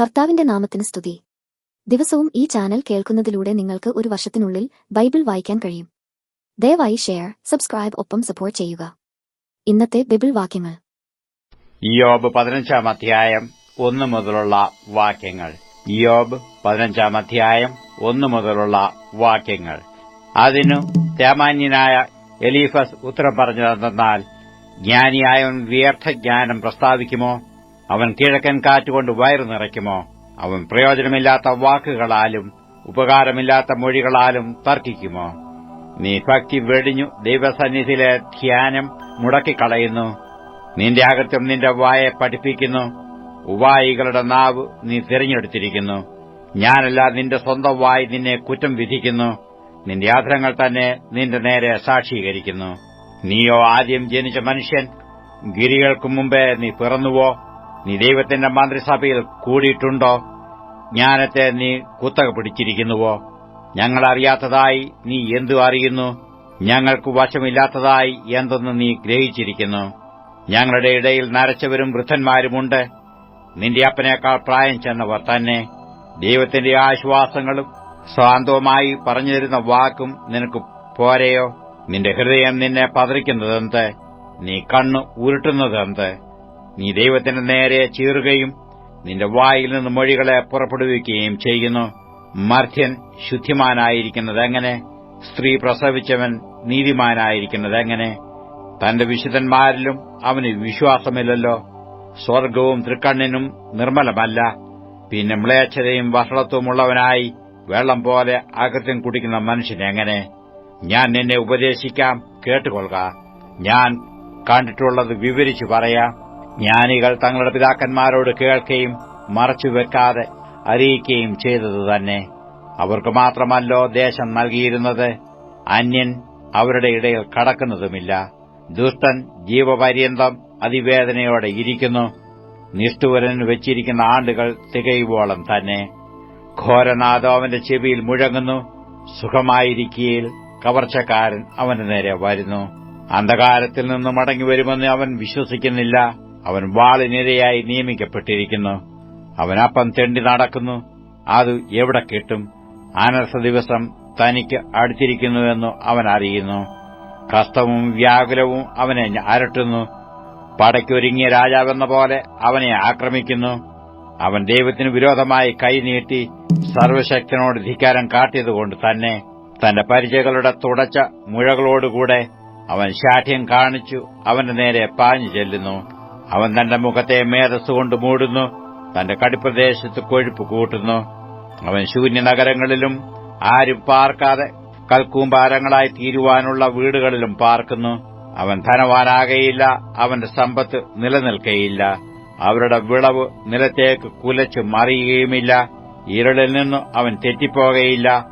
കർത്താവിന്റെ നാമത്തിന് സ്തുതി. ദിവസവും ഈ ചാനൽ കേൾക്കുന്നതിലൂടെ നിങ്ങൾക്ക് ഒരു വർഷത്തിനുള്ളിൽ ബൈബിൾ വായിക്കാൻ കഴിയും. ദയവായി ഷെയർ സബ്സ്ക്രൈബ് ഒപ്പം സപ്പോർട്ട് ചെയ്യുക. ഇന്നത്തെ ബൈബിൾ വാക്യങ്ങൾ. ഇയോബ് പതിനഞ്ചാം അധ്യായം ഒന്ന് മുതലുള്ള വാക്യങ്ങൾ. ഇയോബ് പതിനഞ്ചാം അധ്യായം ഒന്ന് മുതലുള്ള വാക്യങ്ങൾ. അതിനു തേമാന്യനായ എലീഫസ് ഉത്തരം പറഞ്ഞതെന്നാൽ ജ്ഞാനിയായവൻ വ്യർത്ഥജ്ഞാനം പ്രസ്താവിക്കുമോ? അവൻ കിഴക്കൻ കാറ്റുകൊണ്ട് വയറു നിറയ്ക്കുമോ? അവൻ പ്രയോജനമില്ലാത്ത വാക്കുകളാലും ഉപകാരമില്ലാത്ത മൊഴികളാലും തർക്കിക്കുമോ? നീ ഭക്തി വെടിഞ്ഞു ദൈവസന്നിധിയിലെ ധ്യാനം മുടക്കിക്കളയുന്നു. നിന്റെ അകത്തും നിന്റെ വായെ പഠിപ്പിക്കുന്നു. ഉപായികളുടെ നാവ് നീ തിരഞ്ഞെടുത്തിരിക്കുന്നു. ഞാനല്ല നിന്റെ സ്വന്തം വായി നിന്നെ കുറ്റം വിധിക്കുന്നു. നിന്റെ യാത്രങ്ങൾ തന്നെ നിന്റെ നേരെ സാക്ഷീകരിക്കുന്നു. നീയോ ആദ്യം ജനിച്ച മനുഷ്യൻ? ഗിരികൾക്കു മുമ്പേ നീ പിറന്നുവോ? നീ ദൈവത്തിന്റെ മന്ത്രിസഭയിൽ കൂടിയിട്ടുണ്ടോ? ജ്ഞാനത്തെ നീ കുത്തക പിടിച്ചിരിക്കുന്നുവോ? ഞങ്ങൾ അറിയാത്തതായി നീ എന്തു അറിയുന്നു? ഞങ്ങൾക്ക് വശമില്ലാത്തതായി എന്തെന്ന് നീ ഗ്രഹിച്ചിരിക്കുന്നു? ഞങ്ങളുടെ ഇടയിൽ നരച്ചവരും വൃദ്ധന്മാരുമുണ്ട്. നിന്റെ അപ്പനേക്കാൾ പ്രായം ചെന്നവർ തന്നെ. ദൈവത്തിന്റെ ആശ്വാസങ്ങളും സ്വാന്തവുമായി പറഞ്ഞുതരുന്ന വാക്കും നിനക്ക് പോരെയോ? നിന്റെ ഹൃദയം നിന്നെ പതറിക്കുന്നതെന്ത്? നീ കണ്ണു ഉരുട്ടുന്നതെന്ത്? നീ ദൈവത്തിന്റെ നേരെ ചീറുകയും നിന്റെ വായിൽ നിന്ന് മൊഴികളെ പുറപ്പെടുവിക്കുകയും ചെയ്യുന്നു. മർത്യൻ ശുദ്ധിമാനായിരിക്കുന്നതെങ്ങനെ സ്ത്രീ പ്രസവിച്ചവൻ നീതിമാനായിരിക്കുന്നത് എങ്ങനെ തന്റെ വിശുദ്ധന്മാരിലും അവന് വിശ്വാസമില്ലല്ലോ. സ്വർഗവും തൃക്കണ്ണിനും നിർമ്മലമല്ല. പിന്നെ മ്ലേച്ഛതയും വഷളത്വമുള്ളവനായി വെള്ളം പോലെ അകൃത്യം കുടിക്കുന്ന മനുഷ്യനെങ്ങനെ ഞാൻ നിന്നെ ഉപദേശിക്കാം കേട്ടുകൊള്ളുക. ഞാൻ കണ്ടിട്ടുള്ളത് വിവരിച്ചു പറയാം. ജ്ഞാനികൾ തങ്ങളുടെ പിതാക്കന്മാരോട് കേൾക്കുകയും മറച്ചുവെക്കാതെ അറിയിക്കുകയും ചെയ്തത് തന്നെ. അവർക്ക് മാത്രമല്ലോ ദേശം നൽകിയിരുന്നത്. അന്യൻ അവരുടെ ഇടയിൽ കടക്കുന്നതുമില്ല. ദുഷ്ടൻ ജീവപര്യന്തം അതിവേദനയോടെ ഇരിക്കുന്നു. നിഷ്ഠുവരൻ വെച്ചിരിക്കുന്ന ആണ്ടുകൾ തികയുവോളം തന്നെ. ഘോരനാഥം അവന്റെ ചെവിയിൽ മുഴങ്ങുന്നു. സുഖമായിരിക്കയിൽ കവർച്ചക്കാരൻ അവന്റെ നേരെ വരുന്നു. അന്ധകാരത്തിൽ നിന്ന് മടങ്ങി വരുമെന്ന് അവൻ വിശ്വസിക്കുന്നില്ല. അവൻ വാളിനിരയായി നിയമിക്കപ്പെട്ടിരിക്കുന്നു. അവൻ അപ്പം തെണ്ടി നടക്കുന്നു. അത് എവിടെ കിട്ടും? ആനസ ദിവസം തനിക്ക് അടുത്തിരിക്കുന്നുവെന്നു അവൻ അറിയുന്നു. കഷ്ടവും വ്യാകുലവും അവനെ അരട്ടുന്നു. പടയ്ക്കൊരുങ്ങിയ രാജാവെന്ന പോലെ അവനെ ആക്രമിക്കുന്നു. അവൻ ദൈവത്തിന് വിരോധമായി കൈനീട്ടി സർവശക്തനോട് ധിക്കാരം കാട്ടിയതുകൊണ്ട് തന്നെ തന്റെ പരിചയകളുടെ തുടച്ച മുഴകളോടുകൂടെ അവൻ ശാഠ്യം കാണിച്ചു അവന്റെ നേരെ പാഞ്ഞു ചെല്ലുന്നു. അവൻ തന്റെ മുഖത്തെ മേധസ്സുകൊണ്ട് മൂടുന്നു തന്റെ കടിപ്രദേശത്ത് കൊഴുപ്പ് കൂട്ടുന്നു. അവൻ ശൂന്യ നഗരങ്ങളിലും ആരും പാർക്കാതെ കൽക്കൂമ്പാരങ്ങളായി തീരുവാനുള്ള വീടുകളിലും പാർക്കുന്നു. അവൻ ധനവാനാകയില്ല അവന്റെ സമ്പത്ത് നിലനിൽക്കയില്ല. അവരുടെ വിളവ് നിലത്തേക്ക് കുലച്ചു മറിയുകയുമില്ല. ഇരുളിൽ നിന്നു അവൻ തെറ്റിപ്പോകയില്ല.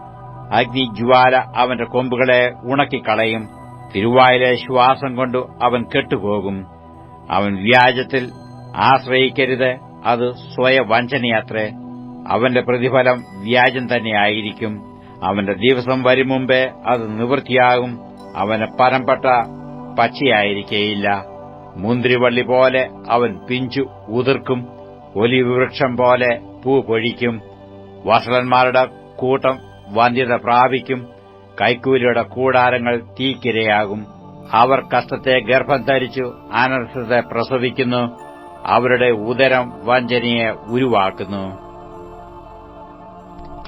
അഗ്നിജ്വാല അവന്റെ കൊമ്പുകളെ ഉണക്കിക്കളയും. തിരുവായിലെ ശ്വാസം കൊണ്ടു അവൻ കെട്ടുപോകും. അവൻ വ്യാജത്തിൽ ആശ്രയിക്കരുത് അത് സ്വയവഞ്ചനയാത്രേ. അവന്റെ പ്രതിഫലം വ്യാജം തന്നെയായിരിക്കും. അവന്റെ ദിവസം വരും മുമ്പേ അത് നിവൃത്തിയാകും. അവന് പരമ്പെട്ട പച്ചയായിരിക്കേയില്ല. മുന്തിരിവള്ളി പോലെ അവൻ പിഞ്ചു ഉതിർക്കും. ഒലിവ് വൃക്ഷം പോലെ പൂ പൊഴിക്കും. വസലന്മാരുടെ കൂട്ടം വന്ധ്യത പ്രാപിക്കും. കൈക്കൂലിയുടെ കൂടാരങ്ങൾ തീക്കിരയാകും. അവർ കഷ്ടത്തെ ഗർഭം ധരിച്ചു അനർത്ഥത്തെ പ്രസവിക്കുന്നു അവരുടെ ഉദരം വഞ്ചനയെ ഉരുവാക്കുന്നു.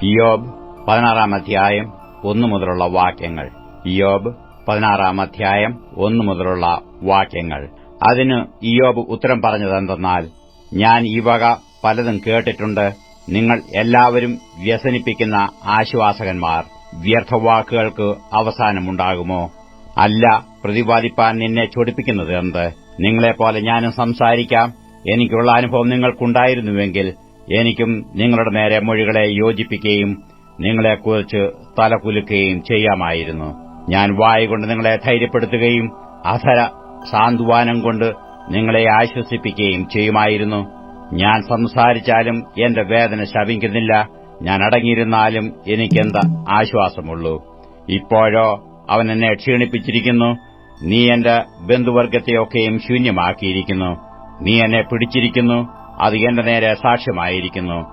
യോബ് പതിനാറാം അധ്യായം ഒന്നു മുതലുള്ള വാക്യങ്ങൾ. യോബ് പതിനാറാം അധ്യായം ഒന്നു മുതലുള്ള വാക്യങ്ങൾ. അതിന് ഇയോബ് ഉത്തരം പറഞ്ഞതെന്തെന്നാൽ ഞാൻ ഈ വക പലതും കേട്ടിട്ടുണ്ട്. നിങ്ങൾ എല്ലാവരും വ്യസനിപ്പിക്കുന്ന ആശ്വാസകന്മാർ വ്യർത്ഥവാക്കുകൾക്ക് അവസാനമുണ്ടാകുമോ? അല്ല പ്രതിപാദിപ്പാൻ നിന്നെ ചൊടിപ്പിക്കുന്നത് എന്ത്? നിങ്ങളെപ്പോലെ ഞാനും സംസാരിക്കാം. എനിക്കുള്ള അനുഭവം നിങ്ങൾക്കുണ്ടായിരുന്നുവെങ്കിൽ എനിക്കും നിങ്ങളുടെ നേരെ മൊഴികളെ യോജിപ്പിക്കുകയും നിങ്ങളെക്കുറിച്ച് തലകുലുക്കുകയും ചെയ്യാമായിരുന്നു. ഞാൻ വായുകൊണ്ട് നിങ്ങളെ ധൈര്യപ്പെടുത്തുകയും അധര സാന്ത്വാനം കൊണ്ട് നിങ്ങളെ ആശ്വസിപ്പിക്കുകയും ചെയ്യുമായിരുന്നു. ഞാൻ സംസാരിച്ചാലും എന്റെ വേദന ശവിക്കുന്നില്ല. ഞാൻ അടങ്ങിയിരുന്നാലും എനിക്കെന്ത് ആശ്വാസമുള്ളൂ. ഇപ്പോഴോ അവൻ എന്നെ ക്ഷീണിപ്പിച്ചിരിക്കുന്നു. നീ എന്റെ ബന്ധുവർഗത്തെയൊക്കെയും ശൂന്യമാക്കിയിരിക്കുന്നു. നീ എന്നെ പിടിച്ചിരിക്കുന്നു. അത് എന്റെ നേരെ സാക്ഷ്യമായിരിക്കുന്നു.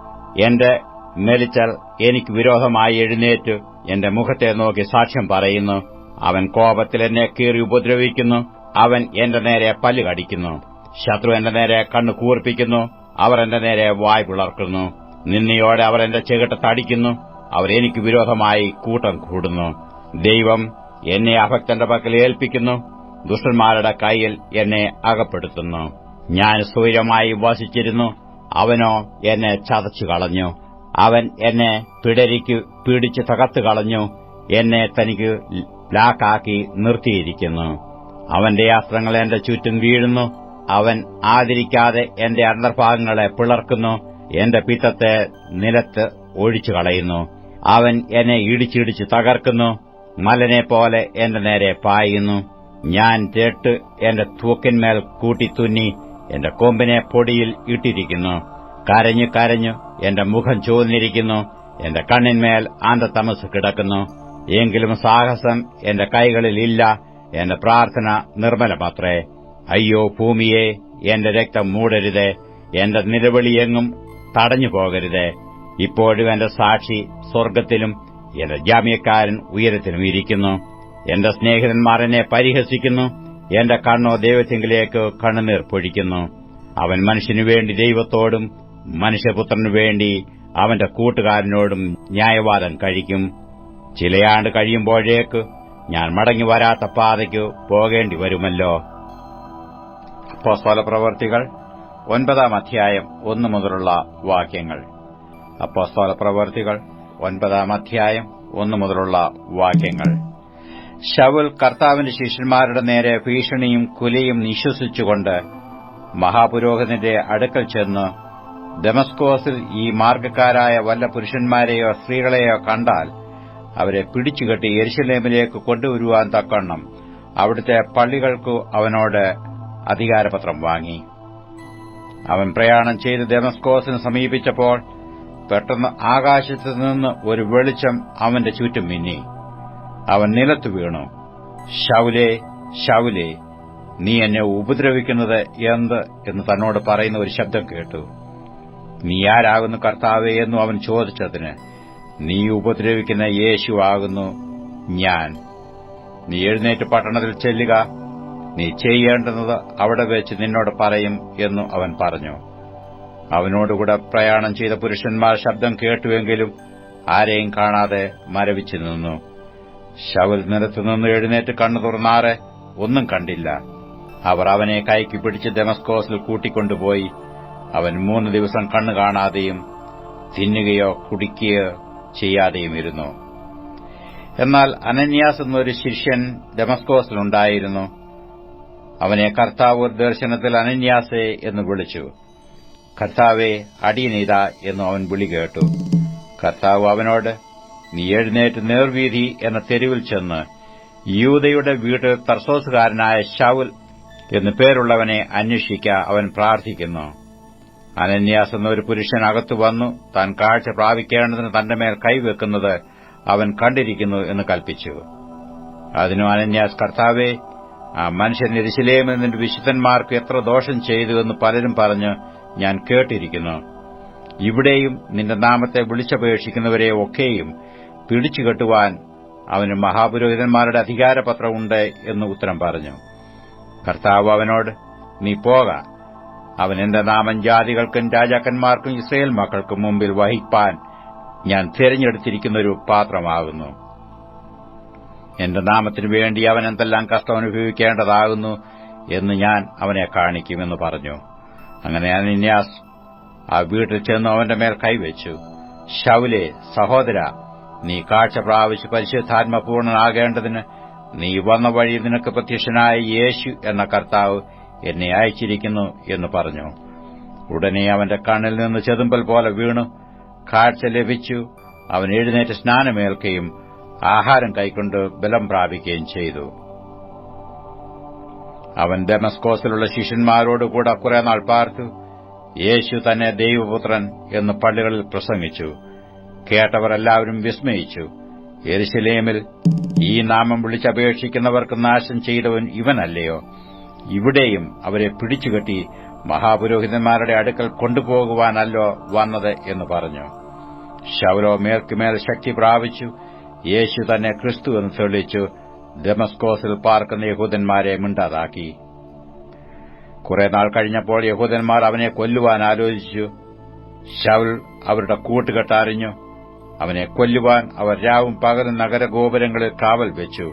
എന്റെ മെലിച്ചൽ എനിക്ക് വിരോധമായി എഴുന്നേറ്റ്. എന്റെ മുഖത്തെ നോക്കി സാക്ഷ്യം പറയുന്നു. അവൻ കോപത്തിൽ എന്നെ കീറി ഉപദ്രവിക്കുന്നു. അവൻ എന്റെ നേരെ പല്ല് കടിക്കുന്നു. ശത്രു എന്റെ നേരെ കണ്ണു കൂർപ്പിക്കുന്നു. അവർ എന്റെ നേരെ വായ് പിളർക്കുന്നു. നിന്നയോടെ അവർ എന്റെ ചെകിട്ട തടിക്കുന്നു അവർ എനിക്ക് വിരോധമായി കൂട്ടം കൂടുന്നു. ദൈവം എന്നെ അഭക്തന്റെ പക്കൽ ഏൽപ്പിക്കുന്നു. ദുഷ്ടന്മാരുടെ കൈയിൽ എന്നെ അകപ്പെടുത്തുന്നു. ഞാൻ സൂര്യമായി വസിച്ചിരുന്നു. അവനോ എന്നെ ചതച്ചു കളഞ്ഞു. അവൻ എന്നെ പിടരിക്ക് പിടിച്ച് തകർത്തു കളഞ്ഞു. എന്നെ തനിക്ക് ലാക്കാക്കി നിർത്തിയിരിക്കുന്നു. അവന്റെ അസ്ത്രങ്ങൾ എന്റെ ചുറ്റും വീഴുന്നു. അവൻ ആദരിക്കാതെ എന്റെ അന്തർഭാഗങ്ങളെ പിളർക്കുന്നു. എന്റെ പിത്തത്തെ നിലത്ത് ഒഴിച്ചു കളയുന്നു അവൻ എന്നെ ഇടിച്ചിടിച്ച് തകർക്കുന്നു. മലനെ പോലെ എന്റെ നേരെ പായുന്നു. ഞാൻ തേട്ട് എന്റെ തൂക്കിന്മേൽ കൂട്ടിത്തുന്നി എന്റെ കൊമ്പിനെ പൊടിയിൽ ഇട്ടിരിക്കുന്നു. കരഞ്ഞു കരഞ്ഞു എന്റെ മുഖം ചുവന്നിരിക്കുന്നു. എന്റെ കണ്ണിന്മേൽ ആന്തതമസ് കിടക്കുന്നു. എങ്കിലും സാഹസം എന്റെ കൈകളിലില്ല എന്റെ പ്രാർത്ഥന നിർമ്മലമാത്രേ അയ്യോ ഭൂമിയെ എന്റെ രക്തം മൂടരുതേ. എന്റെ നിലവിളിയെങ്ങും തടഞ്ഞു പോകരുതേ ഇപ്പോഴും എന്റെ സാക്ഷി സ്വർഗത്തിലും എന്റെ ജാമ്യക്കാരൻ ഉയരത്തിനും ഇരിക്കുന്നു. എന്റെ സ്നേഹിതന്മാർ എന്നെ പരിഹസിക്കുന്നു. എന്റെ കണ്ണോ ദൈവത്തിങ്കിലേക്ക് കണ്ണുനീർ പൊഴിക്കുന്നു. അവൻ മനുഷ്യനു വേണ്ടി ദൈവത്തോടും മനുഷ്യപുത്രനു വേണ്ടി അവന്റെ കൂട്ടുകാരനോടും ന്യായവാദം കഴിക്കും. ചിലയാണ്ട് കഴിയുമ്പോഴേക്ക് ഞാൻ മടങ്ങി വരാത്ത പാതയ്ക്ക് പോകേണ്ടി വരുമല്ലോ. അപ്പോസ്തല പ്രവർത്തികൾ ഒൻപതാം അധ്യായം ഒന്നു മുതലുള്ള വാക്യങ്ങൾ. അപ്പോസ്തോല പ്രവർത്തികൾ ഒൻപതാം അധ്യായം ഒന്നു മുതലുള്ള വാക്യങ്ങൾ. ശവുൽ കർത്താവിന്റെ ശിഷ്യന്മാരുടെ നേരെ ഭീഷണിയും കുലയും നിശ്വസിച്ചുകൊണ്ട് മഹാപുരോഹിതന്റെ അടുക്കൽ ചെന്ന് ഡെമസ്കോസിൽ ഈ മാർഗക്കാരായ വല്ല പുരുഷന്മാരെയോ സ്ത്രീകളെയോ കണ്ടാൽ അവരെ പിടിച്ചുകെട്ടി യെരുശലേമിലേക്ക് കൊണ്ടുവരുവാൻ തക്കണം അവിടുത്തെ പള്ളികൾക്കു അവനോട് അധികാരപത്രം വാങ്ങി. അവൻ പ്രയാണം ചെയ്ത് ഡെമസ്കോസിന് സമീപിച്ചപ്പോൾ പെട്ടെന്ന് ആകാശത്തു നിന്ന് ഒരു വെളിച്ചം അവന്റെ ചുറ്റും മിന്നി. അവൻ നിലത്തു വീണു. ശൗലേ ശൗലേ നീ എന്നെ ഉപദ്രവിക്കുന്നത് എന്ത്? എന്ന് തന്നോട് പറയുന്ന ഒരു ശബ്ദം കേട്ടു. നീ ആരാകുന്നു കർത്താവേ? എന്നു അവൻ ചോദിച്ചതിന് നീ ഉപദ്രവിക്കുന്ന യേശു ആകുന്നു ഞാൻ. നീ എഴുന്നേറ്റ് പട്ടണത്തിൽ ചെല്ലുക. നീ ചെയ്യേണ്ടുന്നത് അവിടെ വെച്ച് നിന്നോട് പറയും എന്നു അവൻ പറഞ്ഞു. അവനോടുകൂടെ പ്രയാണം ചെയ്ത പുരുഷന്മാർ ശബ്ദം കേട്ടുവെങ്കിലും ആരെയും കാണാതെ മരവിച്ചു നിന്നു. ശവൽ നിരത്തുനിന്ന് എഴുന്നേറ്റ് കണ്ണു തുറന്നാറെ ഒന്നും കണ്ടില്ല. അവർ അവനെ കൈക്ക് പിടിച്ച് ഡെമസ്കോസിൽ കൂട്ടിക്കൊണ്ടുപോയി. അവൻ മൂന്ന് ദിവസം കണ്ണു കാണാതെയും തിന്നുകയോ കുടിക്കുകയോ ചെയ്യാതെയും ഇരുന്നു. എന്നാൽ അനന്യാസ് എന്നൊരു ശിഷ്യൻ ഡെമസ്കോസിലുണ്ടായിരുന്നു അവനെ കർത്താവ് ദർശനത്തിൽ അനന്യാസെ എന്ന് വിളിച്ചു. കർത്താവെ അടിയനിത എന്നു അവൻ വിളി കേട്ടു. കർത്താവ് അവനോട് നീ എഴുന്നേറ്റ് നേർവീതി എന്ന തെരുവിൽ ചെന്ന് യൂതയുടെ വീട് തർസോസുകാരനായ ഷാവുൽ എന്നു പേരുള്ളവനെ അന്വേഷിക്ക അവൻ പ്രാർത്ഥിക്കുന്നു. അനന്യാസ് എന്നൊരു പുരുഷൻ അകത്തു വന്നു. താൻ കാഴ്ച പ്രാപിക്കേണ്ടതിന് തന്റെ മേൽ കൈവെക്കുന്നത് അവൻ കണ്ടിരിക്കുന്നു എന്ന് കൽപ്പിച്ചു. അതിനു അനന്യാസ് കർത്താവെ ആ മനുഷ്യൻ എരിശിലേമിൽ നിന്റെ വിശുദ്ധന്മാർക്ക് എത്ര ദോഷം ചെയ്തു എന്ന് പലരും പറഞ്ഞ്. ഞാൻ കേട്ടിരിക്കുന്നു. ഇവിടെയും നിന്റെ നാമത്തെ വിളിച്ചപേക്ഷിക്കുന്നവരെ ഒക്കെയും പിടിച്ചുകെട്ടുവാൻ അവന് മഹാപുരോഹിതന്മാരുടെ അധികാരപത്രമുണ്ട് എന്ന് ഉത്തരം പറഞ്ഞു. കർത്താവ് അവനോട് നീ പോക. അവൻ എന്റെ നാമം ജാതികൾക്കും രാജാക്കന്മാർക്കും ഇസ്രയേൽ മക്കൾക്കും മുമ്പിൽ വഹിപ്പാൻ ഞാൻ തിരഞ്ഞെടുത്തിരിക്കുന്ന ഒരു പാത്രമാകുന്നു. എന്റെ നാമത്തിനു വേണ്ടി അവൻ എന്തെല്ലാം കഷ്ടം അനുഭവിക്കേണ്ടതാകുന്നു എന്ന് ഞാൻ അവനെ കാണിക്കുമെന്ന് പറഞ്ഞു. അങ്ങനെ അനിന്യാസ് ആ വീട്ടിൽ ചെന്ന് അവന്റെ മേൽ കൈവച്ചു. ശൗലെ സഹോദര നീ കാഴ്ച പ്രാപിച്ച് പരിശുദ്ധാത്മപൂർണനാകേണ്ടതിന് നീ വന്ന വഴി നിനക്ക് പ്രത്യക്ഷനായ യേശു എന്ന കർത്താവ് എന്നെ അയച്ചിരിക്കുന്നു എന്ന് പറഞ്ഞു. ഉടനെ അവന്റെ കണ്ണിൽ നിന്ന് ചെതുമ്പൽ പോലെ വീണു. കാഴ്ച ലഭിച്ചു. അവൻ എഴുന്നേറ്റ് സ്നാനമേൽക്കുകയും ആഹാരം കൈക്കൊണ്ട് ബലം പ്രാപിക്കുകയും ചെയ്തു. അവൻ ഡെമസ്കോസിലുള്ള ശിഷ്യന്മാരോടുകൂടെ കുറെ നാൾ പാർത്തു. യേശു തന്നെ ദൈവപുത്രൻ എന്ന് പള്ളികളിൽ പ്രസംഗിച്ചു. കേട്ടവരെല്ലാവരും വിസ്മയിച്ചു. എരിശിലേമിൽ ഈ നാമം വിളിച്ചപേക്ഷിക്കുന്നവർക്ക് നാശം ചെയ്തവൻ ഇവനല്ലയോ? ഇവിടെയും അവരെ പിടിച്ചുകെട്ടി മഹാപുരോഹിതന്മാരുടെ അടുക്കൽ കൊണ്ടുപോകുവാനല്ലോ വന്നത് എന്ന് പറഞ്ഞു. ശൗലോ മേൽക്കുമേൽ ശക്തി പ്രാപിച്ചു. യേശു തന്നെ ക്രിസ്തു എന്ന് തെളിയിച്ചു. ഡെമസ്കോസിൽ പാർക്കുന്ന യഹൂദന്മാരെ മിണ്ടാതാക്കി. കുറെ നാൾ കഴിഞ്ഞപ്പോൾ യഹൂദന്മാർ അവനെ കൊല്ലുവാൻ ആലോചിച്ചു. ശൗൽ അവരുടെ കൂട്ടുകെട്ടറിഞ്ഞു അവനെ കൊല്ലുവാൻ അവർ രാവും പകലും നഗരഗോപുരങ്ങളിൽ കാവൽ വെച്ചു.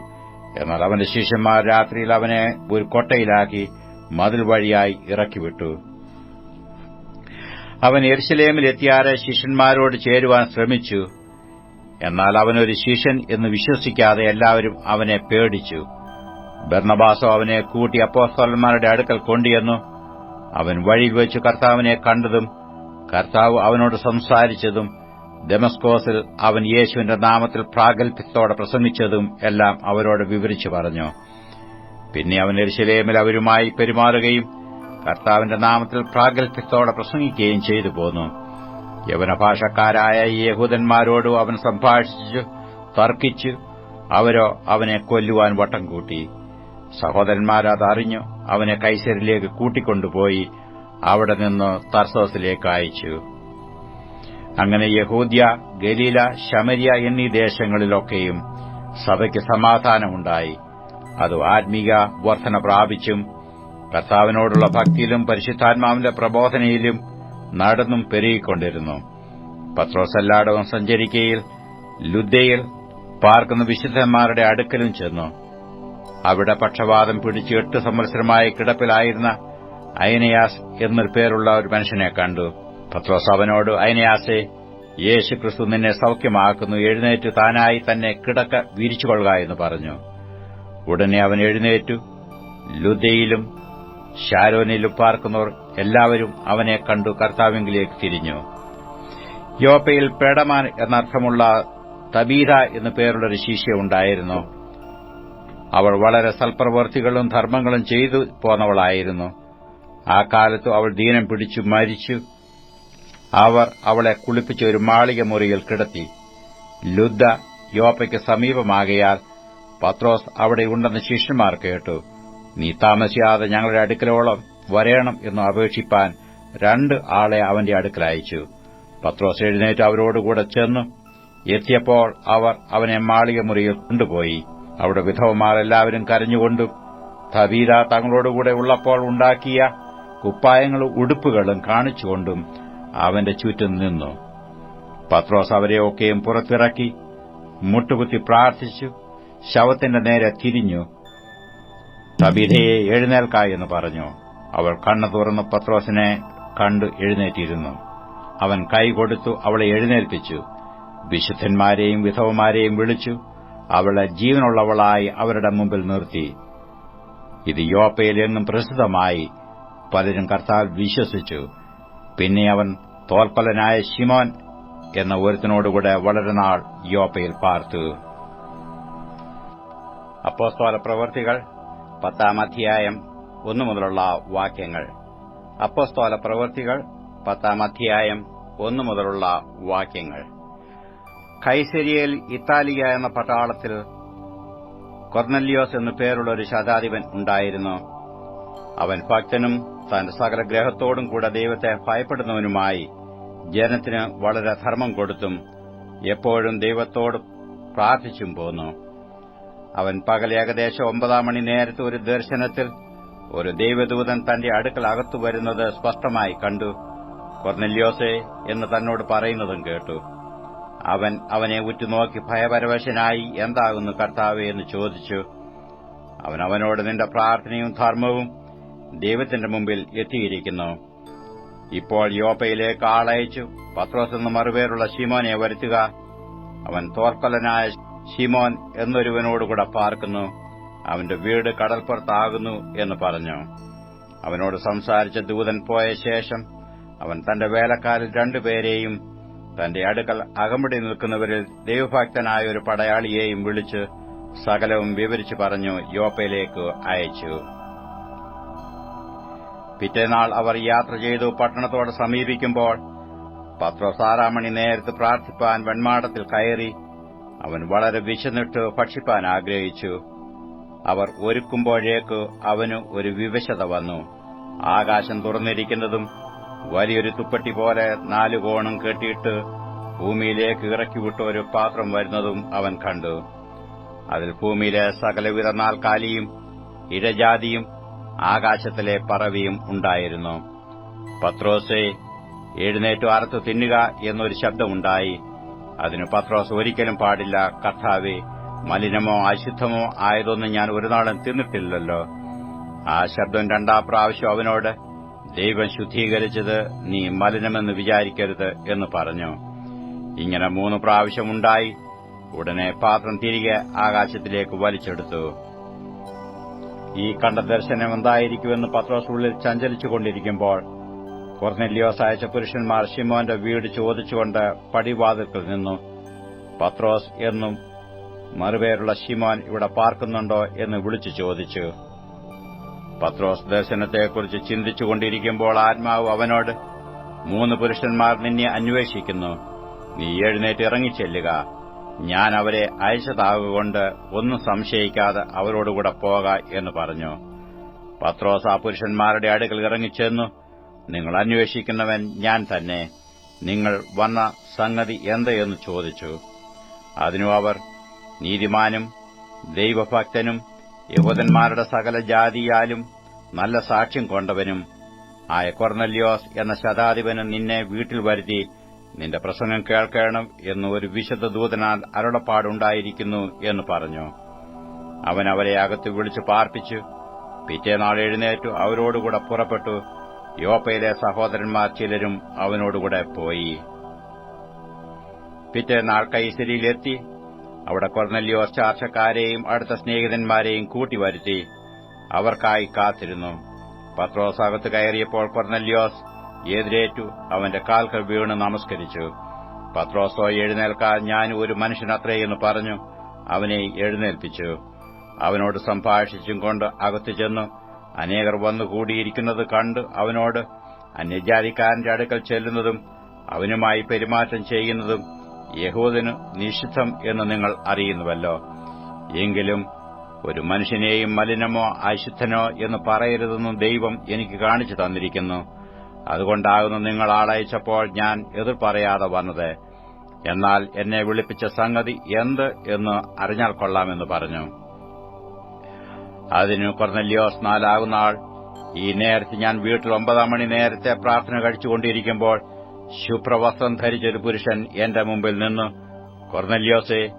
എന്നാൽ അവന്റെ ശിഷ്യന്മാർ രാത്രിയിൽ അവനെ ഒരു കൊട്ടയിലാക്കി മതിൽ വഴിയായി ഇറക്കിവിട്ടു. അവൻ എരുശലേമിലെത്തിയാറെ ശിഷ്യന്മാരോട് ചേരുവാൻ ശ്രമിച്ചു. എന്നാൽ അവനൊരു ശിഷ്യൻ എന്ന് വിശ്വസിക്കാതെ എല്ലാവരും അവനെ പേടിച്ചു. ബർണബാസോ അവനെ കൂട്ടി അപ്പോസ്തലന്മാരുടെ അടുക്കൽ കൊണ്ടുവന്നു അവൻ വഴി വെച്ച് കർത്താവിനെ കണ്ടതും കർത്താവ് അവനോട് സംസാരിച്ചതും ഡെമസ്കോസിൽ അവൻ യേശുവിന്റെ നാമത്തിൽ പ്രാഗൽഭ്യത്തോടെ പ്രസംഗിച്ചതും എല്ലാം അവരോട് വിവരിച്ചു പറഞ്ഞു. പിന്നെ അവൻ എരിശിലേമിൽ അവരുമായി പെരുമാറുകയും കർത്താവിന്റെ നാമത്തിൽ പ്രാഗൽഭ്യത്തോടെ പ്രസംഗിക്കുകയും ചെയ്തു പോന്നു. യവനഭാഷക്കാരായ യഹൂദന്മാരോടും അവൻ സംഭാഷിച്ചു തർക്കിച്ചു. അവരോ അവനെ കൊല്ലുവാൻ വട്ടം കൂട്ടി. സഹോദരന്മാരതറിഞ്ഞു അവനെ കൈസരിലേക്ക് കൂട്ടിക്കൊണ്ടുപോയി. അവിടെ നിന്ന് തർസോസിലേക്ക് അയച്ചു. അങ്ങനെ യഹൂദ്യ ഗലീല ശമരിയ എന്നീ ദേശങ്ങളിലൊക്കെയും സഭയ്ക്ക് സമാധാനമുണ്ടായി. അത് ആത്മീക വർധന പ്രാപിച്ചും കർത്താവിനോടുള്ള ഭക്തിയിലും പരിശുദ്ധാത്മാവിന്റെ പ്രബോധനയിലും നടന്നും പെരുകിക്കൊണ്ടിരുന്നു. പത്രോസ് എല്ലായിടവും സഞ്ചരിക്കയിൽ ലുദ്ദയിൽ പാർക്കുന്ന വിശുദ്ധന്മാരുടെ അടുക്കലും ചെന്നു. അവിടെ പക്ഷപാതം പിടിച്ച് എട്ട് സംവത്സരമായി കിടപ്പിലായിരുന്ന അയനയാസ് എന്നൊരു പേരുള്ള ഒരു മനുഷ്യനെ കണ്ടു. പത്രോസ് അവനോട് അയനയാസെ യേശു ക്രിസ്തു നിന്നെ സൌഖ്യമാക്കുന്നു. എഴുന്നേറ്റ് താനായി തന്നെ കിടക്ക വിരിച്ചുകൊള്ളുക എന്ന് പറഞ്ഞു. ഉടനെ അവൻ എഴുന്നേറ്റു. ലുദയിലും ഷാരോനിലും പാർക്കുന്നവർ എല്ലാവരും അവനെ കണ്ടു കർത്താവിംഗിലേക്ക് തിരിഞ്ഞു. യോപ്പയിൽ പേടമാൻ എന്നർത്ഥമുള്ള തബീത എന്നു പേരുള്ളൊരു ശിഷ്യ ഉണ്ടായിരുന്നു. അവൾ വളരെ സൽപ്രവർത്തികളും ധർമ്മങ്ങളും ചെയ്തു പോന്നവളായിരുന്നു. ആ കാലത്ത് അവൾ ദീനം പിടിച്ചു മരിച്ചു. അവർ അവളെ കുളിപ്പിച്ച ഒരു മാളിക മുറിയിൽ കിടത്തി. ലുദ്ദ യോപ്പയ്ക്ക് സമീപമാകയാൽ പത്രോസ് അവിടെയുണ്ടെന്ന് ശിഷ്യന്മാർ കേട്ടു. നീ താമസിയാതെ ഞങ്ങളുടെ അടുക്കലോളം വരേണം എന്ന് അപേക്ഷിപ്പാൻ രണ്ട് ആളെ അവന്റെ അടുക്കൽ അയച്ചു. പത്രോസ് എഴുന്നേറ്റ് അവരോടുകൂടെ ചെന്നു. എത്തിയപ്പോൾ അവർ അവനെ മാളിക മുറിയിൽ കൊണ്ടുപോയി. അവിടെ വിധവമാർ എല്ലാവരും കരഞ്ഞുകൊണ്ടും. തബീത തങ്ങളോടുകൂടെ ഉള്ളപ്പോൾ ഉണ്ടാക്കിയ കുപ്പായങ്ങളും ഉടുപ്പുകളും കാണിച്ചുകൊണ്ടും അവന്റെ ചുറ്റും നിന്നു. പത്രോസ് അവരെയൊക്കെയും പുറത്തിറക്കി മുട്ടുകുത്തി പ്രാർത്ഥിച്ചു ശവത്തിന്റെ നേരെ തിരിഞ്ഞു. തബീതയെ എഴുന്നേൽക്കായെന്ന് പറഞ്ഞു. അവൾ കണ്ണു തുറന്ന് പത്രോസിനെ കണ്ടു എഴുന്നേറ്റിരുന്നു. അവൻ കൈ കൊടുത്തു അവളെ എഴുന്നേൽപ്പിച്ചു. വിശുദ്ധന്മാരെയും വിധവമാരെയും വിളിച്ചു. അവളെ ജീവനുള്ളവളായി അവരുടെ മുമ്പിൽ നിർത്തി. ഇത് യോപ്പയിലെങ്ങും പ്രസിദ്ധമായി പലരും കർത്താവ് വിശ്വസിച്ചു. പിന്നെ അവൻ തോൽപ്പലനായ ശിമോൻ എന്ന ഒരുത്തിനോടുകൂടെ വളരെ നാൾ യോപ്പയിൽ പാർത്തു. അപ്പോസ്തോല പ്രവർത്തികൾ പത്താം അധ്യായം ഒന്നു മുതലുള്ള വാക്യങ്ങൾ. അപ്പസ്തോല പ്രവൃത്തികൾ പത്താം അധ്യായം ഒന്നു മുതലുള്ള വാക്യങ്ങൾ. കൈസരിയയിൽ ഇത്താലിയ എന്ന പട്ടാളത്തിൽ കൊർണല്യോസ് എന്നു പേരുള്ള ഒരു ശതാധിപൻ ഉണ്ടായിരുന്നു. അവൻ ഭക്തനും തന്റെ സകല ഗ്രഹത്തോടും കൂടെ ദൈവത്തെ ഭയപ്പെടുന്നവനുമായി ജനത്തിന് വളരെ ധർമ്മം കൊടുത്തും എപ്പോഴും ദൈവത്തോട് പ്രാർത്ഥിച്ചും പോന്നു. അവൻ പകൽ ഏകദേശം ഒമ്പതാം മണി നേരത്തെ ഒരു ദർശനത്തിൽ ഒരു ദൈവദൂതൻ തന്റെ അടുക്കൽ അകത്തു വരുന്നത് സ്പഷ്ടമായി കണ്ടു. കൊർനെല്യോസെ എന്ന് തന്നോട് പറയുന്നതും കേട്ടു. അവൻ അവനെ ഉറ്റുനോക്കി ഭയപരവശനായി എന്താകുന്നു കർത്താവെ എന്ന് ചോദിച്ചു. അവൻ അവനോട് നിന്റെ പ്രാർത്ഥനയും ധർമ്മവും ദൈവത്തിന്റെ മുമ്പിൽ എത്തിയിരിക്കുന്നു. ഇപ്പോൾ യോപ്പയിലേക്ക് ആളയച്ചു. പത്രോസ് എന്ന് മറുപേരുള്ള ഷിമോനെ വരുത്തുക. അവൻ തോർക്കൊലനായ ഷിമോൻ എന്നൊരുവനോടുകൂടെ പാർക്കുന്നു. അവന്റെ വീട് കടൽപ്പുറത്താകുന്നു എന്ന് പറഞ്ഞു. അവനോട് സംസാരിച്ച ദൂതൻ പോയ ശേഷം അവൻ തന്റെ വേലക്കാരിൽ രണ്ടുപേരെയും തന്റെ അടുക്കൽ അകമ്പടി നിൽക്കുന്നവരിൽ ദൈവഭക്തനായ ഒരു പടയാളിയെയും വിളിച്ച് സകലവും വിവരിച്ചു പറഞ്ഞു യോപ്പയിലേക്ക് അയച്ചു. പിറ്റേനാൾ അവർ യാത്ര ചെയ്തു പട്ടണത്തോട് സമീപിക്കുമ്പോൾ പത്രോസ് ആറാം മണി നേരത്ത് പ്രാർത്ഥിപ്പാൻ വെൺമാടത്തിൽ കയറി അവൻ വളരെ വിശന്നിട്ട് ഭക്ഷിപ്പാൻ ആഗ്രഹിച്ചു. അവർ ഒരുക്കുമ്പോഴേക്ക് അവന് ഒരു വിവശത വന്നു. ആകാശം തുറന്നിരിക്കുന്നതും വലിയൊരു തുപ്പട്ടി പോലെ നാലു കോണും കെട്ടിയിട്ട് ഭൂമിയിലേക്ക് ഇറക്കിവിട്ട ഒരു പാത്രം വരുന്നതും അവൻ കണ്ടു. അതിൽ ഭൂമിയിലെ സകലവിധ നാൽക്കാലിയും ഇഴജാതിയും ആകാശത്തിലെ പറവിയും ഉണ്ടായിരുന്നു. പത്രോസെ എഴുന്നേറ്റു അറുത്ത് തിന്നുക എന്നൊരു ശബ്ദമുണ്ടായി. അതിന് പത്രോസ് ഒരിക്കലും പാടില്ല കർത്താവെ മലിനമോ അശുദ്ധമോ ആയതൊന്നും ഞാൻ ഒരു നാളും തിന്നിട്ടില്ലല്ലോ. ആ ശബ്ദം രണ്ടാം പ്രാവശ്യം അവനോട് ദൈവം ശുദ്ധീകരിച്ചത് നീ മലിനമെന്ന് വിചാരിക്കരുത് എന്ന് പറഞ്ഞു. ഇങ്ങനെ മൂന്ന് പ്രാവശ്യമുണ്ടായി ഉടനെ പാത്രം തിരികെ ആകാശത്തിലേക്ക് വലിച്ചെടുത്തു. ഈ കണ്ട ദർശനം എന്തായിരിക്കുമെന്ന് പത്രോസ് ഉള്ളിൽ ചഞ്ചലിച്ചുകൊണ്ടിരിക്കുമ്പോൾ കൊർനെല്ലിയോസ് അയച്ച പുരുഷന്മാർ ഷിമോന്റെ വീട് ചോദിച്ചുകൊണ്ട് പടിവാതിൽക്കൽ നിന്നു. പത്രോസ് എന്നും മറുപേരുള്ള ഷിമോൻ ഇവിടെ പാർക്കുന്നുണ്ടോ എന്ന് വിളിച്ചു ചോദിച്ചു. പത്രോസ് ദർശനത്തെക്കുറിച്ച് ചിന്തിച്ചുകൊണ്ടിരിക്കുമ്പോൾ ആത്മാവ് അവനോട് മൂന്ന് പുരുഷന്മാർ നിന്നെ അന്വേഷിക്കുന്നു. നീ എഴുന്നേറ്റ് ഇറങ്ങിച്ചെല്ലുക. ഞാൻ അവരെ അയച്ചതാകൊണ്ട് ഒന്നും സംശയിക്കാതെ അവരോടുകൂടെ പോക എന്ന് പറഞ്ഞു. പത്രോസ് ആ പുരുഷന്മാരുടെ അടുക്കൽ ഇറങ്ങിച്ചെന്നു. നിങ്ങൾ അന്വേഷിക്കുന്നവൻ ഞാൻ തന്നെ. നിങ്ങൾ വന്ന സംഗതി എന്തെന്ന് ചോദിച്ചു. അതിനു അവർ നീതിമാനും ദൈവഭക്തനും യഹൂദന്മാരുടെ സകല ജാതിയാലും നല്ല സാക്ഷ്യം കൊണ്ടവനും ആയ കൊർണല്യോസ് എന്ന ശതാധിപനും നിന്നെ വീട്ടിൽ വരുത്തി നിന്റെ പ്രസംഗം കേൾക്കണം എന്ന് ഒരു വിശുദ്ധ ദൂതനാൽ അരുളപ്പാടുണ്ടായിരിക്കുന്നു എന്ന് പറഞ്ഞു. അവൻ അവരെ അകത്ത് വിളിച്ചു പാർപ്പിച്ചു. പിറ്റേനാൾ എഴുന്നേറ്റു അവരോടുകൂടെ പുറപ്പെട്ടു. യോപ്പയിലെ സഹോദരന്മാർ ചിലരും അവനോടുകൂടെ പോയി. പിറ്റേനാൾ കൈസരിയിലെത്തി അവിടെ കൊർന്നല്യോസ് ചാർച്ചക്കാരെയും അടുത്ത സ്നേഹിതന്മാരെയും കൂട്ടിവരുത്തി അവർക്കായി കാത്തിരുന്നു. പത്രോസ് അകത്ത് കയറിയപ്പോൾ കൊർണല്യോസ് എതിരേറ്റു അവന്റെ കാൽക്കൾ വീണ് നമസ്കരിച്ചു. പത്രോസോ എഴുന്നേൽക്കാൻ ഞാൻ ഒരു മനുഷ്യനത്രയെന്ന് പറഞ്ഞു അവനെ എഴുന്നേൽപ്പിച്ചു. അവനോട് സംഭാഷിച്ചും കൊണ്ട് അകത്തു ചെന്നു. അനേകർ വന്നുകൂടിയിരിക്കുന്നത് കണ്ട് അവനോട് അന്യജാതിക്കാരന്റെ അടുക്കൽ ചെല്ലുന്നതും അവനുമായി പെരുമാറ്റം ചെയ്യുന്നതും യഹൂദന് നിഷിദ്ധം എന്ന് നിങ്ങൾ അറിയുന്നുവല്ലോ. എങ്കിലും ഒരു മനുഷ്യനെയും മലിനമോ അശുദ്ധനോ എന്ന് പറയരുതെന്നും ദൈവം എനിക്ക് കാണിച്ചു തന്നിരിക്കുന്നു. അതുകൊണ്ടാകുന്നു നിങ്ങൾ ആളയച്ചപ്പോൾ ഞാൻ എതിർ പറയാതെ വന്നത്. എന്നാൽ എന്നെ വിളിപ്പിച്ച സംഗതി എന്ത് എന്ന് അറിഞ്ഞാൽ കൊള്ളാമെന്ന് പറഞ്ഞു. അതിനു കൊർന്നല്യോസ് നാലാകുന്ന ആൾ ഈ നേരത്തെ ഞാൻ വീട്ടിൽ ഒമ്പതാം മണി നേരത്തെ പ്രാർത്ഥന കഴിച്ചുകൊണ്ടിരിക്കുമ്പോൾ ശുഭ്രവസ്ത്രം ധരിച്ചൊരു പുരുഷൻ എന്റെ മുമ്പിൽ നിന്നു. കൊർന്നല്യോസെ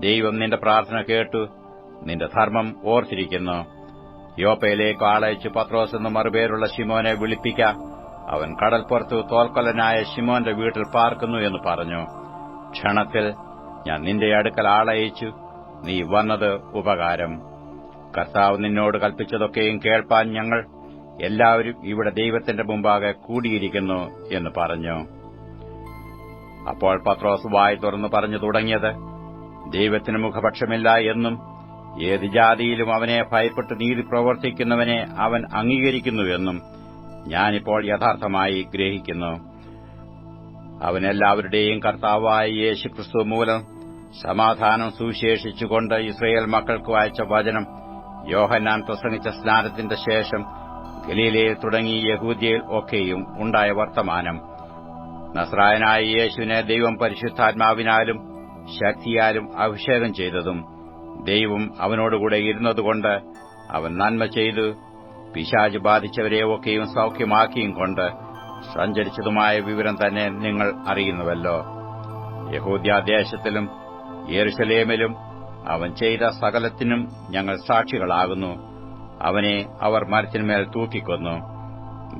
ദൈവം നിന്റെ പ്രാർത്ഥന കേട്ടു. നിന്റെ ധർമ്മം ഓർത്തിരിക്കുന്നു. യോപ്പയിലേക്ക് ആളയച്ച് പത്രോസ് എന്ന് മറുപേരുള്ള ശിമോനെ വിളിപ്പിക്ക. അവൻ കടൽപ്പുറത്ത് തോൽക്കൊല്ലനായ ശിമോന്റെ വീട്ടിൽ പാർക്കുന്നു എന്ന് പറഞ്ഞു. ക്ഷണത്തിൽ ഞാൻ നിന്റെ അടുക്കൽ ആളയച്ചു. നീ വന്നത് ഉപകാരം. കർത്താവ് നിന്നോട് കൽപ്പിച്ചതൊക്കെയും കേൾപ്പാൻ ഞങ്ങൾ എല്ലാവരും ഇവിടെ ദൈവത്തിന്റെ മുമ്പാകെ കൂടിയിരിക്കുന്നു എന്ന് പറഞ്ഞു. അപ്പോൾ പത്രോസ് വായി തുറന്ന് പറഞ്ഞു തുടങ്ങിയത് ദൈവത്തിന് മുഖപക്ഷമില്ല എന്നും ഏത് ജാതിയിലും അവനെ ഭയപ്പെട്ട് നീതി പ്രവർത്തിക്കുന്നവനെ അവൻ അംഗീകരിക്കുന്നുവെന്നും ഞാനിപ്പോൾ യഥാർത്ഥമായി ഗ്രഹിക്കുന്നു. അവൻ എല്ലാവരുടെയും കർത്താവായ യേശുക്രിസ്തു മൂലം സമാധാനം സുവിശേഷിച്ചുകൊണ്ട് ഇസ്രയേൽ മക്കൾക്ക് വായിച്ച വചനം യോഹന്നാൻ പ്രസംഗിച്ച സ്നാനത്തിന്റെ ശേഷം ഗലീലയിൽ തുടങ്ങി യഹൂദ്യയിൽ ഒക്കെയും ഉണ്ടായ വർത്തമാനം. നസ്രായനായ യേശുവിനെ ദൈവം പരിശുദ്ധാത്മാവിനാലും ശക്തിയാലും അഭിഷേകം ചെയ്തതും ദൈവം അവനോടുകൂടെ ഇരുന്നതുകൊണ്ട് അവൻ നന്മ ചെയ്തു. പിശാജ് ബാധിച്ചവരെ ഒക്കെയും സൌഖ്യമാക്കിയും കൊണ്ട് സഞ്ചരിച്ചതുമായ വിവരം തന്നെ നിങ്ങൾ അറിയുന്നുവല്ലോ. യഹൂദ്യാദേശത്തിലും യെരുഷലേമിലും അവൻ ചെയ്ത സകലത്തിനും ഞങ്ങൾ സാക്ഷികളാകുന്നു. അവനെ അവർ മരത്തിന്മേൽ തൂക്കിക്കൊന്നു.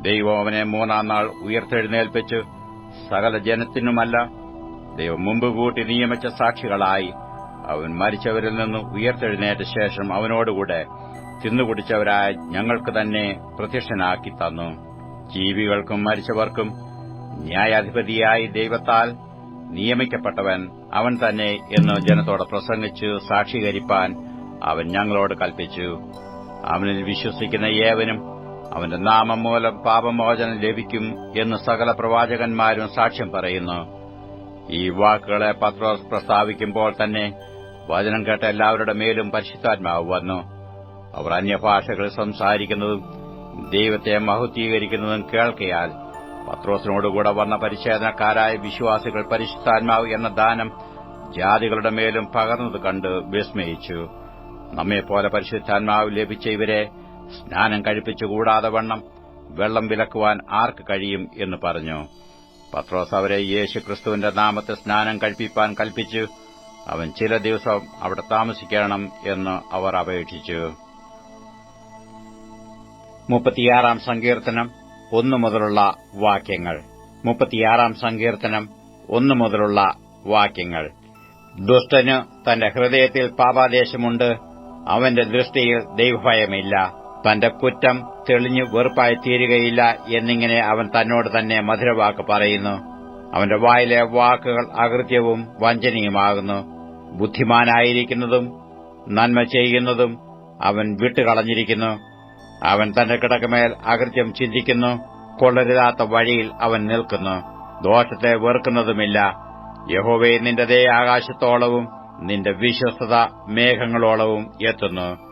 ദൈവം അവനെ മൂന്നാം നാൾ ഉയർത്തെഴുന്നേൽപ്പിച്ചു സകല ജനത്തിനുമല്ല ദൈവം മുമ്പ് കൂട്ടി നിയമിച്ച സാക്ഷികളായി അവൻ മരിച്ചവരിൽ നിന്ന് ഉയർത്തെഴുന്നേറ്റ ശേഷം അവനോടുകൂടെ തിന്നുകുടിച്ചവരായ ഞങ്ങൾക്ക് തന്നെ പ്രത്യക്ഷനാക്കി തന്നു. ജീവികൾക്കും മരിച്ചവർക്കും ന്യായാധിപതിയായി ദൈവത്താൽ നിയമിക്കപ്പെട്ടവൻ അവൻ തന്നെ എന്ന് ജനത്തോട് പ്രസംഗിച്ച് സാക്ഷീകരിപ്പാൻ അവൻ ഞങ്ങളോട് കൽപ്പിച്ചു. അവനിൽ വിശ്വസിക്കുന്ന ഏവനും അവന്റെ നാമം മൂലം പാപമോചനം ലഭിക്കും എന്ന് സകല പ്രവാചകന്മാരും സാക്ഷ്യം പറയുന്നു. ഈ വാക്കുകളെ പത്രോസ് പ്രസ്താവിക്കുമ്പോൾ തന്നെ വചനം കേട്ട എല്ലാവരുടെ മേലും പരിശുദ്ധാത്മാവ് വന്നു. അവർ അന്യഭാഷകൾ സംസാരിക്കുന്നതും ദൈവത്തെ മഹത്വീകരിക്കുന്നതും കേൾക്കയാൽ പത്രോസിനോടുകൂടെ വന്ന പരിശോധനക്കാരായ വിശ്വാസികൾ പരിശുദ്ധാത്മാവ് എന്ന ദാനം ജാതികളുടെ മേലും പകർന്നത് കണ്ട് വിസ്മയിച്ചു. നമ്മെപ്പോലെ പരിശുദ്ധാത്മാവ് ലഭിച്ച ഇവരെ സ്നാനം കഴിപ്പിച്ചുകൂടാതെ വണ്ണം വെള്ളം വിലക്കുവാൻ ആർക്ക് കഴിയും എന്ന് പറഞ്ഞു. പത്രോസ് അവരെ യേശുക്രിസ്തുവിന്റെ നാമത്തെ സ്നാനം കഴിപ്പിപ്പാൻ കൽപ്പിച്ചു. അവൻ ചില ദിവസം അവിടെ താമസിക്കണം എന്ന് അവർ അപേക്ഷിച്ചു. മുപ്പത്തിയാറാം സങ്കീർത്തനം ഒന്നു മുതലുള്ള വാക്യങ്ങൾ. മുപ്പത്തിയാറാം സങ്കീർത്തനം ഒന്നു മുതലുള്ള വാക്യങ്ങൾ. ദുഷ്ടന് തന്റെ ഹൃദയത്തിൽ പാപാദേശമുണ്ട്. അവന്റെ ദൃഷ്ടിയിൽ ദൈവഭയമില്ല. തന്റെ കുറ്റം തെളിഞ്ഞു വെറുപ്പായി തീരുകയില്ല എന്നിങ്ങനെ അവൻ തന്നോട് തന്നെ മധുരവാക്ക് പറയുന്നു. അവന്റെ വായിലെ വാക്കുകൾ അകൃത്യവും വഞ്ചനയുമാകുന്നു. ബുദ്ധിമാനായിരിക്കുന്നതും നന്മ ചെയ്യുന്നതും അവൻ വിട്ടുകളഞ്ഞിരിക്കുന്നു. അവൻ തന്റെ കിടക്കമേൽ അകൃത്യം ചിന്തിക്കുന്നു. കൊള്ളരുതാത്ത വഴിയിൽ അവൻ നിൽക്കുന്നു. ദോഷത്തെ വെറുക്കുന്നതുമില്ല. യഹോവേ നിന്റെ ദേ ആകാശത്തോളവും നിന്റെ വിശ്വസ്തത മേഘങ്ങളോളവും എത്തുന്നു.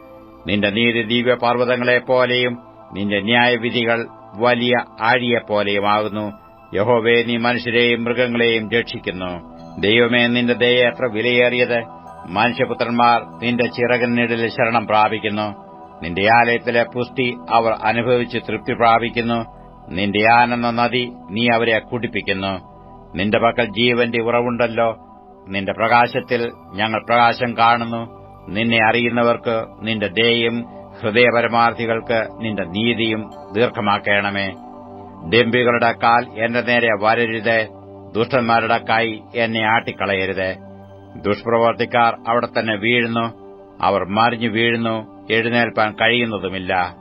നിന്റെ നീതി ദിവ്യപർവതങ്ങളെപ്പോലെയും നിന്റെ ന്യായവിധികൾ വലിയ ആഴിയെപ്പോലെയുമാകുന്നു. യഹോവേ നീ മനുഷ്യരെയും മൃഗങ്ങളെയും രക്ഷിക്കുന്നു. ദൈവമേ നിന്റെ ദയ എത്ര വിലയേറിയത്. മനുഷ്യപുത്രന്മാർ നിന്റെ ചിറകിനിടയിൽ ശരണം പ്രാപിക്കുന്നു. നിന്റെ ആലയത്തിലെ പുഷ്ടി അവർ അനുഭവിച്ച് തൃപ്തി പ്രാപിക്കുന്നു. നിന്റെ ആനന്ദ നദി നീ അവരെ കുടിപ്പിക്കുന്നു. നിന്റെ പക്കൽ ജീവന്റെ ഉറവുണ്ടല്ലോ. നിന്റെ പ്രകാശത്തിൽ ഞങ്ങൾ പ്രകാശം കാണുന്നു. നിന്നെ അറിയുന്നവർക്ക് നിന്റെ ദേയും ഹൃദയപരമാർത്ഥികൾക്ക് നിന്റെ നീതിയും ദീർഘമാക്കണമേ. ഡെമ്പികളുടെ കാൽ എന്റെ നേരെ വരരുത്. ദുഷ്ടന്മാരുടെ കൈ എന്നെ ആട്ടിക്കളയരുത്. ദുഷ്പ്രവർത്തിക്കാർ അവിടെ തന്നെ വീഴുന്നു. അവർ മറിഞ്ഞു വീഴുന്നു. എഴുന്നേൽപ്പാൻ കഴിയുന്നതുമില്ല.